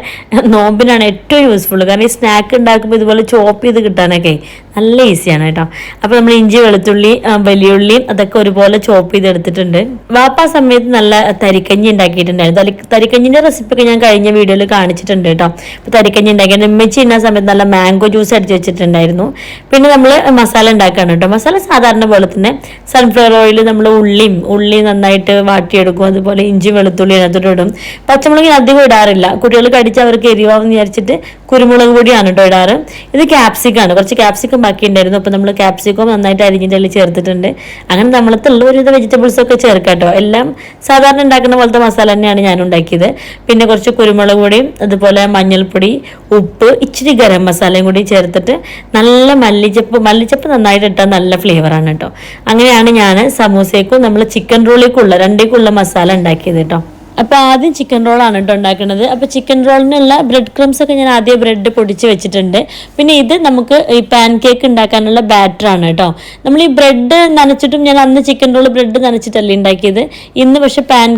നോമ്പിനാണ് ഏറ്റവും യൂസ്ഫുൾ കാരണം ഈ സ്നാക്ക് ഉണ്ടാക്കുമ്പോൾ ഇതുപോലെ ചോപ്പ് ചെയ്ത് കിട്ടാനൊക്കെ. നല്ല ഈസിയാണ് കേട്ടോ. അപ്പോൾ നമ്മൾ ഇഞ്ചി വെളുത്തുള്ളി വലിയുള്ളിയും അതൊക്കെ ഒരുപോലെ ചോപ്പ് ചെയ്തെടുത്തിട്ടുണ്ട്. വാപ്പ സമയത്ത് നല്ല തരിക്കഞ്ഞി ഉണ്ടാക്കിയിട്ടുണ്ടായിരുന്നു. തരി തരിക്കഞ്ഞിന്റെ റെസിപ്പിയൊക്കെ ഞാൻ കഴിഞ്ഞ വീഡിയോയിൽ കാണിച്ചിട്ടുണ്ട് കേട്ടോ. അപ്പോൾ തരിക്കഞ്ഞി ഉണ്ടാക്കിയിട്ട് ഉമ്മച്ചി ഇന്ന സമയത്ത് നല്ല മാംഗോ ജ്യൂസ് അടിച്ച് വെച്ചിട്ടുണ്ടായിരുന്നു. പിന്നെ നമ്മൾ മസാല ഉണ്ടാക്കുകയാണ് കേട്ടോ. മസാല സാധാരണ പോലെ തന്നെ സൺഫ്ലവർ ഓയിൽ നമ്മൾ ഉള്ളിയും ഉള്ളി നന്നായിട്ട് വാട്ടിയെടുക്കും. അതുപോലെ ഇഞ്ചി വെളുത്തുള്ളി അതിനകത്തോട്ട് ഇടും. പച്ചമുളക് അധികം ഇടാറില്ല. കുട്ടികൾ കടിച്ച് അവർക്ക് എരിവാന്ന് വിചാരിച്ചിട്ട് കുരുമുളക് പൊടിയാണ് കേട്ടോ ഇടാറ്. ഇത് ക്യാപ്സിക്കാണ് കുറച്ച് ക്യാപ്സിക്കം ബാക്കി ഉണ്ടായിരുന്നു അപ്പോൾ നമ്മൾ ക്യാപ്സിക്കം നന്നായിട്ട് അരിഞ്ഞിട്ട് അതിൽ ചേർത്തിട്ടുണ്ട്. അങ്ങനെ നമ്മളത്തുള്ള ഒരുവിധ വെജിറ്റബിൾസ് ഒക്കെ ചേർക്കാട്ടോ. കേട്ടോ എല്ലാം സാധാരണ ഉണ്ടാക്കുന്ന പോലത്തെ മസാല തന്നെയാണ് ഞാൻ ഉണ്ടാക്കിയത്. പിന്നെ കുറച്ച് കുരുമുളക് പൊടിയും അതുപോലെ മഞ്ഞൾപ്പൊടി ഉപ്പ് ഇച്ചിരി ഗരം മസാലയും കൂടി ചേർത്തിട്ട് നല്ല മല്ലിച്ചപ്പ് മല്ലിച്ചപ്പ് നന്നായിട്ട് ഇട്ടാൽ നല്ല ഫ്ലേവറാണ് കേട്ടോ. അങ്ങനെയാണ് ഞാൻ സമൂസയ്ക്കും നമ്മൾ ചിക്കൻ റോളിലേക്കുള്ള രണ്ടേക്കുള്ള മസാല ഉണ്ടാക്കിയത് കേട്ടോ. അപ്പോൾ ആദ്യം ചിക്കൻ റോളാണ് കേട്ടോ ഉണ്ടാക്കുന്നത്. അപ്പോൾ ചിക്കൻ റോളിനുള്ള ബ്രെഡ് ക്രംസ് ഒക്കെ ഞാൻ ആദ്യം ബ്രെഡ് പൊടിച്ച് വെച്ചിട്ടുണ്ട്. പിന്നെ ഇത് നമുക്ക് ഈ പാൻ കേക്ക് ഉണ്ടാക്കാനുള്ള ബാറ്റർ ആണ് കേട്ടോ നമ്മൾ ഈ ബ്രെഡ് നനച്ചിട്ടും ഞാൻ അന്ന് ചിക്കൻ റോൾ ബ്രെഡ് നനച്ചിട്ടല്ലേ ഉണ്ടാക്കിയത്. ഇന്ന് പക്ഷെ പാൻ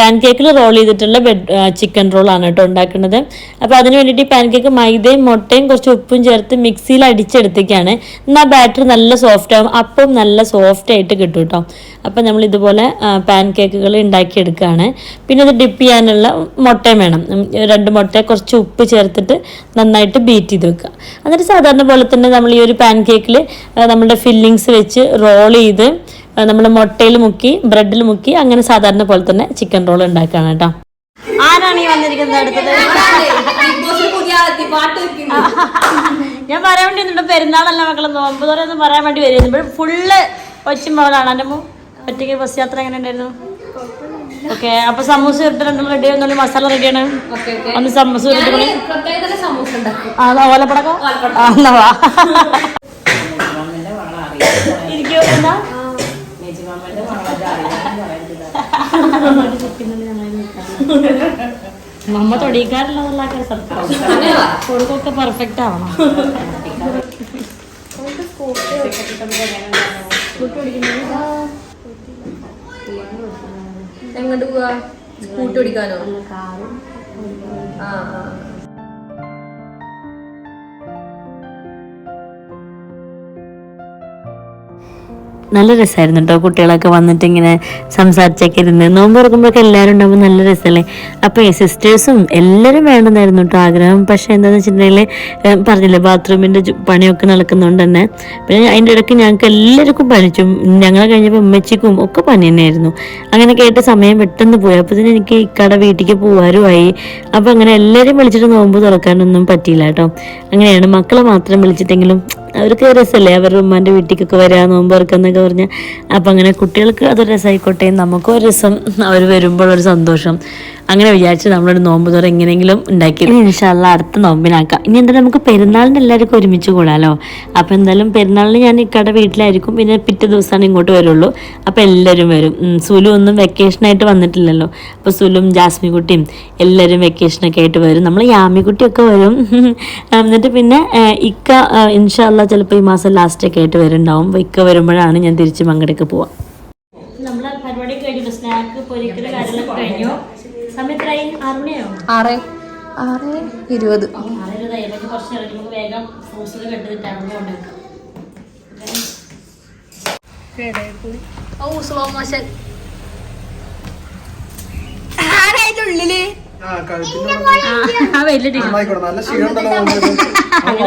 പാൻ കേക്കിൽ റോൾ ചെയ്തിട്ടുള്ള ചിക്കൻ റോളാണ് കേട്ടോ ഉണ്ടാക്കുന്നത്. അപ്പോൾ അതിന് വേണ്ടിയിട്ട് പാൻ കേക്ക് മൈദയും മുട്ടയും കുറച്ച് ഉപ്പും ചേർത്ത് മിക്സിയിൽ അടിച്ചെടുത്തേക്കാണ്. എന്നാൽ ബാറ്റർ നല്ല സോഫ്റ്റ് ആവും. അപ്പം നല്ല സോഫ്റ്റ് ആയിട്ട് കിട്ടും കേട്ടോ അപ്പോൾ നമ്മൾ ഇതുപോലെ പാൻ കേക്കുകൾ ഉണ്ടാക്കിയെടുക്കുകയാണ് പിന്നെ ഇത് ഡിപ്പ് ചെയ്യാനുള്ള മുട്ടയും വേണം. രണ്ട് മുട്ട കുറച്ച് ഉപ്പ് ചേർത്തിട്ട് നന്നായിട്ട് ബീറ്റ് ചെയ്ത് വെക്കുക. എന്നിട്ട് സാധാരണ പോലെ തന്നെ നമ്മൾ ഈ ഒരു പാൻ കേക്കിൽ നമ്മുടെ ഫില്ലിങ്സ് വെച്ച് റോൾ ചെയ്ത് നമ്മൾ മുട്ടയിൽ മുക്കി ബ്രെഡിൽ മുക്കി അങ്ങനെ സാധാരണ പോലെ തന്നെ ചിക്കൻ റോൾ ഉണ്ടാക്കുകയാണ് കേട്ടോ. ആരാണ് ഈ വന്നിരിക്കുന്നത് അടുത്തത്? ഞാൻ പറയാൻ വേണ്ടി നിന്നിട്ട് പെരുന്നാളല്ല മക്കളെ നോമ്പ് തുറന്ന് പറയാൻ വേണ്ടി വരുന്നു ഫുള്ള് ഒച്ചുമ്പോഴാണ് എന്റെ ഒറ്റയ്ക്ക് ബസ് യാത്ര എങ്ങനെ ഉണ്ടായിരുന്നു? ഓക്കെ അപ്പൊ സമൂസ ഇട്ട് രണ്ടും റെഡി ആവുന്നുള്ളൂ മസാല റെഡിയാണ് ഓക്കെ ഓക്കെ ഒന്ന് സമൂസ ഓലപ്പടക്കം? ആ, എന്നാ വാ. ഇരിക്കോ എന്നാ? നമ്മ തൊടിക്കാറില്ല കൊടുക്കൊക്കെ പെർഫെക്റ്റ് ആവണം. എങ്ങോട്ട് പോവാ? കാറും. ആ ആ. നല്ല രസമായിരുന്നു കേട്ടോ കുട്ടികളൊക്കെ വന്നിട്ട് ഇങ്ങനെ സംസാരിച്ചൊക്കെ ഇരുന്ന് നോമ്പ് തുറക്കുമ്പോഴൊക്കെ എല്ലാവരും ഉണ്ടാകുമ്പോൾ നല്ല രസമല്ലേ അപ്പോൾ ഈ സിസ്റ്റേഴ്സും എല്ലാവരും വേണമെന്നായിരുന്നു കേട്ടോ ആഗ്രഹം. പക്ഷേ എന്താണെന്ന് വെച്ചിട്ടുണ്ടെങ്കിൽ പറഞ്ഞില്ലേ ബാത്റൂമിന്റെ പണിയൊക്കെ നടക്കുന്നതുകൊണ്ട് തന്നെ. പിന്നെ അതിന്റെ ഇടയ്ക്ക് ഞങ്ങൾക്ക് എല്ലാവർക്കും പനിച്ചു ഞങ്ങൾ കഴിഞ്ഞപ്പോൾ ഉമ്മച്ചിക്കും ഒക്കെ പനി തന്നെയായിരുന്നു. അങ്ങനെ കേട്ട സമയം പെട്ടെന്ന് പോയി. അപ്പോൾ തന്നെ എനിക്ക് ഇക്കട വീട്ടിലേക്ക് പോകാറുമായി അപ്പോൾ അങ്ങനെ എല്ലാവരും വിളിച്ചിട്ട് നോമ്പ് തുറക്കാനൊന്നും പറ്റിയില്ല കേട്ടോ അങ്ങനെയാണ് മക്കളെ മാത്രം വിളിച്ചിട്ടെങ്കിലും അവർക്ക് രസമല്ലേ അവരുടെ ഉമ്മാന്റെ വീട്ടിലേക്കൊക്കെ വരാ നോമ്പ് എന്നൊക്കെ പറഞ്ഞ്. അപ്പം അങ്ങനെ കുട്ടികൾക്ക് അതൊരു രസമായിക്കോട്ടെ നമുക്കും ഒരു രസം അവർ വരുമ്പോൾ ഒരു സന്തോഷം. അങ്ങനെ വിചാരിച്ച് നമ്മളൊരു നോമ്പ് തുറ എങ്ങനെയെങ്കിലും ഉണ്ടാക്കി. ഇൻഷാല്ല അടുത്ത നോമ്പിനാക്കാം. ഇനി എന്തായാലും നമുക്ക് പെരുന്നാളിന് എല്ലാവർക്കും ഒരുമിച്ച് കൂടാലോ? അപ്പം എന്തായാലും പെരുന്നാളിന് ഞാൻ ഇക്കടെ വീട്ടിലായിരിക്കും. പിന്നെ പിറ്റേ ദിവസമാണ് ഇങ്ങോട്ട് വരുള്ളൂ. അപ്പം എല്ലാവരും വരും. സുലു ഒന്നും വെക്കേഷനായിട്ട് വന്നിട്ടില്ലല്ലോ. അപ്പോൾ സുലും ജാസ്മി കുട്ടിയും എല്ലാവരും വെക്കേഷനൊക്കെ ആയിട്ട് വരും. നമ്മൾ യാമി യാമിക്കുട്ടിയൊക്കെ വരും. എന്നിട്ട് പിന്നെ ഇക്ക ആ, ഇൻഷാല്ല ചിലപ്പോൾ ഈ മാസം ലാസ്റ്റൊക്കെ ആയിട്ട് വരുന്നുണ്ടാവും. ഇക്ക വരുമ്പോഴാണ് ഞാൻ തിരിച്ച് മങ്കടയ്ക്ക് പോവാം. നമ്മളെ പരിപാടി കഴിഞ്ഞു. സ്നാക്ക് പൊരിക്കൽ കാര്യങ്ങളൊക്കെ കഴിഞ്ഞു. സമയത്തായി ആറുമണിയായോ ആറ് ആറ് ഇരുപത്. ആറുതായി നമുക്ക് കുറച്ച് ഇറങ്ങി നമുക്ക് വേഗം ഫ്രൂട്ട്സിൽ കെട്ടിട്ട് ഇറങ്ങി കൊണ്ടുവെക്കാം ഓ സ്ലോ മോഷൻ ആരായിട്ട്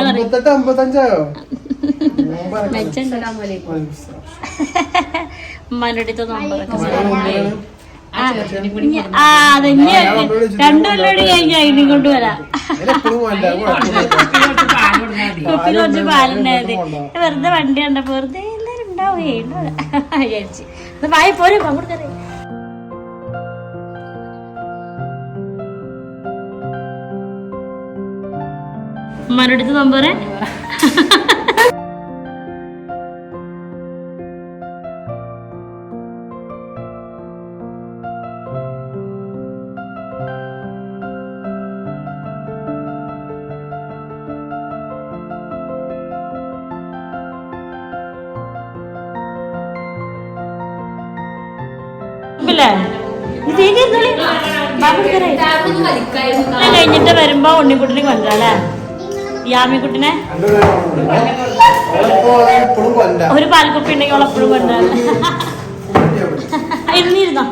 അമ്പത്തെട്ട് അമ്പത്തഞ്ചായോ? നോമ്പറൊക്കെ രണ്ടു കൊല്ലോട് കഴിഞ്ഞ കൊണ്ടുവരാം. കുപ്പി കുറച്ച് പാലുണ്ടായത് വെറുതെ വണ്ടി കണ്ടപ്പോ വെറുതെ എല്ലാരും ഉണ്ടാവേ. വിചാരിച്ചു. എന്നാ വായ പോരെ പങ്കെടുക്കറേ ഉമ്മാനടുത്ത് നമ്പറേ. കഴിഞ്ഞിട്ട് വരുമ്പോ ഉണ്ണിക്കുട്ടിലേക്ക് കൊണ്ടുവരാല്ലേ യാമിക്കുട്ടിനെ. ഒരു പാൽക്കുപ്പി ഉണ്ടെങ്കിൽ അവൾ എപ്പോഴും കൊണ്ടുവരാം. ഇരുന്നിരുന്നോ?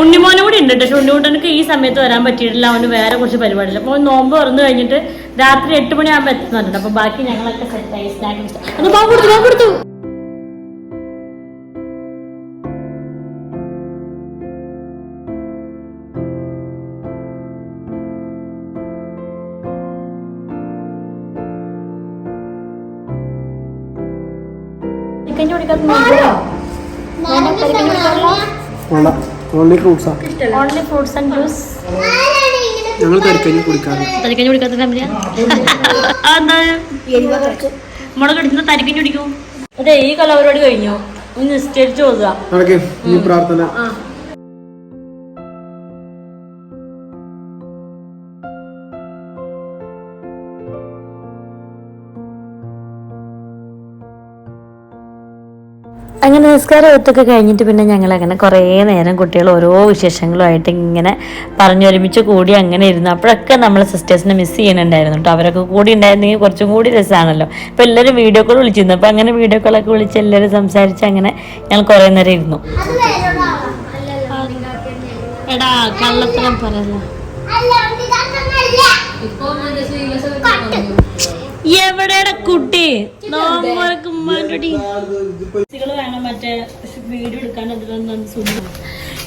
ഉണ്ണിമോനും കൂടി ഉണ്ട് പക്ഷെ ഉണ്ണിമോട്ടനക്ക് ഈ സമയത്ത് വരാൻ പറ്റിയിട്ടില്ല. അവന് വേറെ കുറച്ച് പരിപാടിയില്ല. അപ്പോൾ നോമ്പ് തുറന്നു കഴിഞ്ഞിട്ട് രാത്രി എട്ട് മണിയാകുമ്പോൾ എത്തുന്നുണ്ട് അപ്പൊ ബാക്കി ഞങ്ങളൊക്കെ സെറ്റായി സ്നാക്ക് കൊടുത്തു ബാബു കൊടുത്തു. കുടിക്കാത്ത. ഓൺലി ഫ്രൂട്ട്സ് ആൻഡ് ജ്യൂസ് ഞങ്ങൾ തരിക്കഞ്ഞി കുടിക്കാറ്. തരിക്കഞ്ഞി കുടിക്കാത്ത ഫാമിലിയാ എന്താ മുളക് എടുക്കുന്ന തരിക്കഞ്ഞി കുടിക്കും. അതെ ഈ കലാപരിപാടി കഴിഞ്ഞു? ഒന്ന് നിസ്കരിച്ചു പോകുക പ്രാർത്ഥന. അങ്ങനെ നിസ്കാരം ഒത്തൊക്കെ കഴിഞ്ഞിട്ട് പിന്നെ ഞങ്ങൾ അങ്ങനെ കുറേ നേരം കുട്ടികൾ ഓരോ വിശേഷങ്ങളുമായിട്ട് ഇങ്ങനെ പറഞ്ഞൊരുമിച്ച് കൂടി അങ്ങനെ ഇരുന്നു. അപ്പോഴൊക്കെ നമ്മൾ സിസ്റ്റേഴ്സിനെ മിസ് ചെയ്യുന്നുണ്ടായിരുന്നു കേട്ടോ അവരൊക്കെ കൂടി ഉണ്ടായിരുന്നെങ്കിൽ കുറച്ചും കൂടി രസമാണല്ലോ അപ്പോൾ എല്ലാവരും വീഡിയോ കോൾ വിളിച്ചിരുന്നു. അപ്പോൾ അങ്ങനെ വീഡിയോ കോളൊക്കെ വിളിച്ച് എല്ലാവരും സംസാരിച്ച് അങ്ങനെ ഞങ്ങൾ കുറേ നേരം ഇരുന്നു. എടാ കള്ളത്തരം പറയല്ല? എവിടെയുടെ കുട്ടി?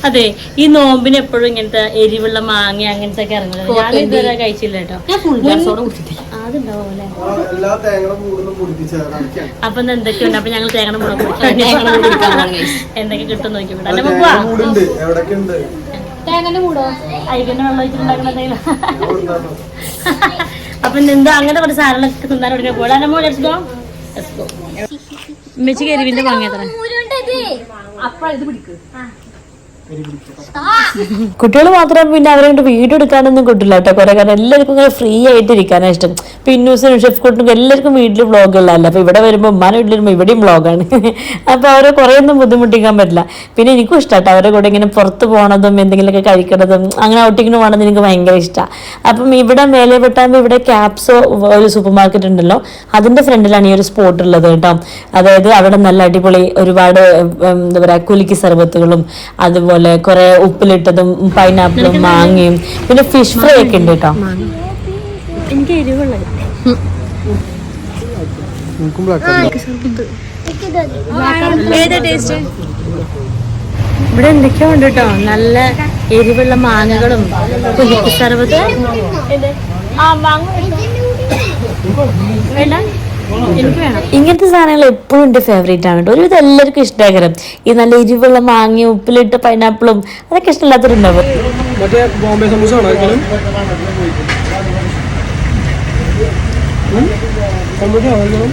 അതെ ഈ നോമ്പിന് എപ്പോഴും ഇങ്ങനത്തെ എരിവുള്ള മാങ്ങ അങ്ങനത്തെ ഒക്കെ ഇറങ്ങുന്നത് ഞാൻ ഇതുവരെ കഴിച്ചില്ല കേട്ടോ. അല്ലേ അപ്പൊ എന്തൊക്കെയുണ്ട്? അപ്പൊ ഞങ്ങൾ തേങ്ങ എന്തൊക്കെ കിട്ടും നോക്കി വിടാം അല്ലെ തേങ്ങന്റെ കൂടോ? അയക്കന്നെ വെള്ളം. അപ്പൊ എന്താ അങ്ങനെ കുറച്ച് സാധനങ്ങളൊക്കെ തിന്നാൻ കൊടുക്കാൻ പോലെ നമ്മൾ ലെറ്റ്സ് ഉമ്മച്ചിക്ക് എരിവിന്റെ വാങ്ങിയത്ര എത്ര അപ്പഴ ഇത് പിടിക്ക് കുട്ടികൾ മാത്രം പിന്നെ അവരെ കൊണ്ട് വീഡിയോ എടുക്കാനൊന്നും കിട്ടില്ല കേട്ടോ കുറെ കാരണം എല്ലാവർക്കും ഇങ്ങനെ ഫ്രീ ആയിട്ട് ഇരിക്കാനാണ് ഇഷ്ടം പിന്നൂസിനും ഷെഫ് കുട്ടിനും എല്ലാവർക്കും വീട്ടിൽ വ്ളോഗുകളല്ല അപ്പൊ ഇവിടെ വരുമ്പോൾ ഉമ്മാനെ വീട്ടിൽ വരുമ്പോൾ ഇവിടെയും വ്ളോഗാണ് അപ്പൊ അവരെ കുറേ ഒന്നും ബുദ്ധിമുട്ടിക്കാൻ പറ്റില്ല. പിന്നെ എനിക്കും ഇഷ്ടമാട്ടോ അവരെ കൂടെ ഇങ്ങനെ പുറത്ത് പോകണതും എന്തെങ്കിലുമൊക്കെ കഴിക്കണതും അങ്ങനെ ഔട്ടിങ്ങിന് പോകണത് എനിക്ക് ഭയങ്കര ഇഷ്ടമാണ് അപ്പം ഇവിടെ മേലെ പെട്ടാകുമ്പോൾ ഇവിടെ ക്യാപ്സോ ഒരു സൂപ്പർ മാർക്കറ്റ് ഉണ്ടല്ലോ. അതിന്റെ ഫ്രണ്ടിലാണ് ഈ ഒരു സ്പോട്ട് ഉള്ളത് കേട്ടോ. അതായത് അവിടെ നല്ല അടിപൊളി ഒരുപാട് എന്താ പറയാ കുലുക്കി സർബത്തുകളും അതുപോലെ കുറെ ഉപ്പിലിട്ടതും പൈനാപ്പിളും മാങ്ങയും പിന്നെ ഫിഷ് ഫ്രൈ ഒക്കെ ഉണ്ട് കേട്ടോ എനിക്ക് എരിവുള്ള ഇവിടെ എന്തൊക്കെയോ ഉണ്ട് കേട്ടോ. നല്ല എരിവുള്ള മാങ്ങകളും. സർവത്ത് ആ മാങ്ങ വേണ്ട. ഇങ്ങനത്തെ സാധനങ്ങൾ എപ്പോഴും എന്റെ ഫേവറേറ്റ് ആണ് കേട്ടോ. ഒരുവിധം എല്ലാവർക്കും ഇഷ്ടകരം ഈ നല്ല എരിവുള്ള മാങ്ങയും ഉപ്പിലിട്ട് പൈനാപ്പിളും അതൊക്കെ ഇഷ്ടമില്ലാത്തവരുണ്ടാവും? ഞാൻ പൈനാപ്പിൾ കൊണ്ടാണ്.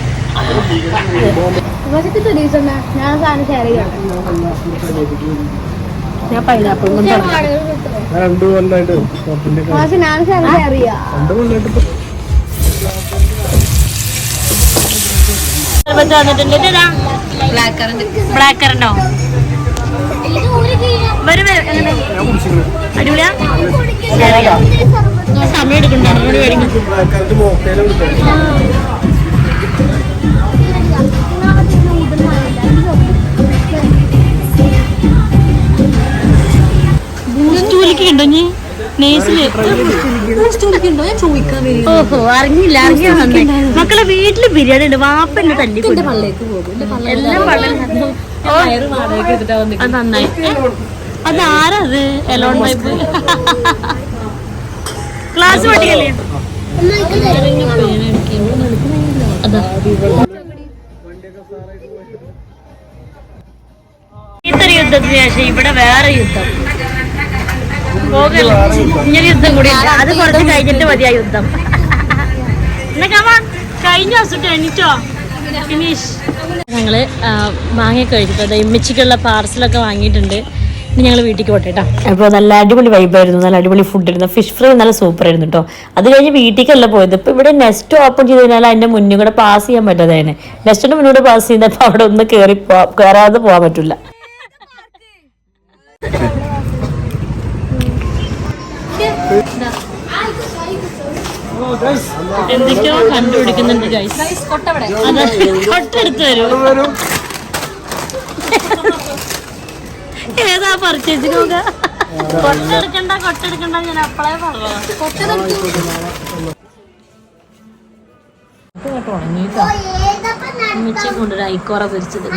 ആണോ കൊല്ലായിട്ട് അറിയാം രണ്ട് ഒരിക്കലും ഞാൻ സാധനം ഷെയർ ചെയ്യാം ഞാൻ പൈനാപ്പിൾ കൊണ്ട് തുടങ്ങാം ഞാൻ രണ്ട് കൊല്ലമായിട്ട് ഷോപ്പിന്റെ പക്ഷെ ഞാൻ സാധനം ഷെയർ ചെയ്യാം രണ്ട് കൊല്ലമായിട്ട് വന്നിട്ടുണ്ട്. ഇതാ ബ്ലാക്ക് കറണ്ട് അടിപൊളിയാ? സമയം എടുക്കണ്ട. അങ്ങോട്ട് നീ ഓഹോ അറിഞ്ഞില്ല അറിഞ്ഞാ മക്കളെ വീട്ടിൽ ബിരിയാണി ഉണ്ട്. വാപ്പ എന്നെ തല്ലി എല്ലാം പള്ളി അത് നന്നായി. അത്? ആരത് എലോൺ ടൈപ്പ് ക്ലാസ് പഠിക്കല്ലേ ഇത്ര യുദ്ധത്തിന് ശേഷം ഇവിടെ വേറെ യുദ്ധം. പോകല്ല ഇങ്ങനെ യുദ്ധം കൂടി അത് കുറച്ച് കഴിഞ്ഞിട്ട് മതിയാ യുദ്ധം. കഴിഞ്ഞ ദിവസം എണീറ്റോ? ഫിനിഷ് ഞങ്ങൾ കഴിച്ചിട്ട് ഇമ്മച്ചിക്കുള്ള പാർസലൊക്കെ വാങ്ങിയിട്ടുണ്ട്. ഇനി ഞങ്ങൾ വീട്ടിൽ പോട്ടെ കേട്ടോ അപ്പോൾ നല്ല അടിപൊളി വൈബായിരുന്നു നല്ല അടിപൊളി ഫുഡ് ആയിരുന്നു. ഫിഷ് ഫ്രൈ നല്ല സൂപ്പർ ആയിരുന്നു കേട്ടോ അത് കഴിഞ്ഞ് വീട്ടിലേക്കല്ല പോയത്. ഇപ്പോൾ ഇവിടെ നെസ്റ്റ് ഓപ്പൺ ചെയ്ത് കഴിഞ്ഞാൽ അതിന്റെ മുന്നിൽ കൂടെ പാസ് ചെയ്യാൻ പറ്റാതായിരുന്നു നെസ്റ്റിന്റെ മുന്നോട്ട് പാസ് ചെയ്യുന്നപ്പോൾ അവിടെ ഒന്ന് കയറി കയറാതെ പോകാൻ പറ്റില്ല എന്തൊക്കെയോ കണ്ടുപിടിക്കുന്നുണ്ട് ഗൈസ് വരും വരും. ഏതാ പർച്ചേസ് നോക്ക? കൊട്ടെടുക്കണ്ട കൊട്ടെടുക്കണ്ട ഞാൻ അപ്പളേ പറഞ്ഞു. ഉമ്മച്ചി കൊണ്ടൊരു ഐക്കോറ പൊരിച്ചത്.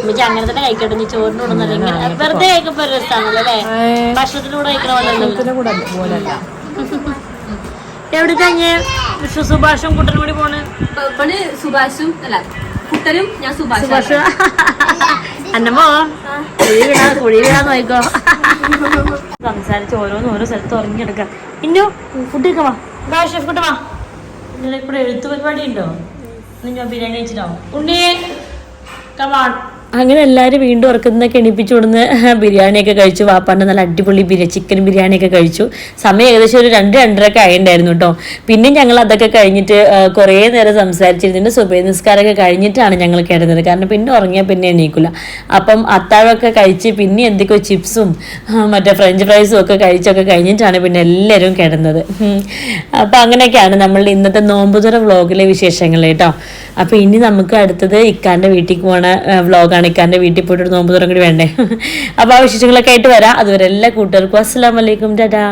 ഉമ്മച്ചി അങ്ങനെ തന്നെ കഴിക്കട്ടെ നീ ചോറിന് കൊണ്ടുവന്നല്ലേ ഇങ്ങനെ വെറുതെ കഴിക്കുമ്പോ ഒരു രസമാണല്ലോ അല്ലേ? ഭക്ഷണത്തിന്റെ കഴിക്കണ പോലെ എവിടെ കഴിഞ്ഞ് സുഭാഷും കുട്ടനും കൂടി പോണ്? പണി സുഭാഷും അല്ല കുട്ടനും ഞാൻ സുഭാഷ്. സുഭാഷ്. അന്നമ്മോ കുഴി വീടാ കുഴി വീണാന്ന് നോക്കോ സംസാരിച്ച് ഓരോന്ന് ഓരോ സ്ഥലത്ത് ഉറങ്ങിയെടുക്കാം. ഇന്നോ ഫുഡ് കഴിക്കാൻ വാ ഷെഫ് കുട്ട വാ. എഴുത്ത് പരിപാടി ഉണ്ടോ ഞാൻ ബിരിയാണി വെച്ചിട്ടോ ഉണ്ണി കമാൺ അങ്ങനെ എല്ലാവരും വീണ്ടും ഉറക്കുന്നൊക്കെ എണിപ്പിച്ചു ബിരിയാണിയൊക്കെ കഴിച്ചു. വാപ്പാന്റെ നല്ല അടിപൊളി ബിരിയാണി ചിക്കൻ ബിരിയാണിയൊക്കെ കഴിച്ചു. സമയം ഏകദേശം ഒരു രണ്ട് രണ്ടരയൊക്കെ ആയിണ്ടായിരുന്നു കേട്ടോ. പിന്നെ ഞങ്ങൾ അതൊക്കെ കഴിഞ്ഞിട്ട് കുറേ നേരം സംസാരിച്ചിരുന്നിട്ട് സുബൈ നിസ്കാരമൊക്കെ കഴിഞ്ഞിട്ടാണ് ഞങ്ങൾ കിടന്നത് കാരണം പിന്നെ ഉറങ്ങിയാൽ പിന്നെ എണീക്കില്ല അപ്പം അത്താഴമൊക്കെ കഴിച്ച് പിന്നെ എന്തൊക്കെയോ ചിപ്സും മറ്റേ ഫ്രഞ്ച് ഫ്രൈസും ഒക്കെ കഴിച്ചൊക്കെ കഴിഞ്ഞിട്ടാണ് പിന്നെ എല്ലാവരും കിടന്നത്. അപ്പം അങ്ങനെയൊക്കെയാണ് നമ്മളുടെ ഇന്നത്തെ നോമ്പുതുറ വ്ളോഗിലെ വിശേഷങ്ങൾ കേട്ടോ. അപ്പം ഇനി നമുക്ക് അടുത്തത് ഇക്കാന്റെ വീട്ടിൽ പോണ വ്ളോഗാണ് ഇക്കാന്റെ വീട്ടിൽ പോയിട്ട് നോമ്പ് തുറങ്ങി വേണ്ടേ? അപ്പോൾ ആ വിശേഷങ്ങളൊക്കെ ആയിട്ട് വരാം. അതുവരെ എല്ലാ കൂട്ടുകാർക്കും അസ്സാം വലൈക്കും ടാറ്റാ.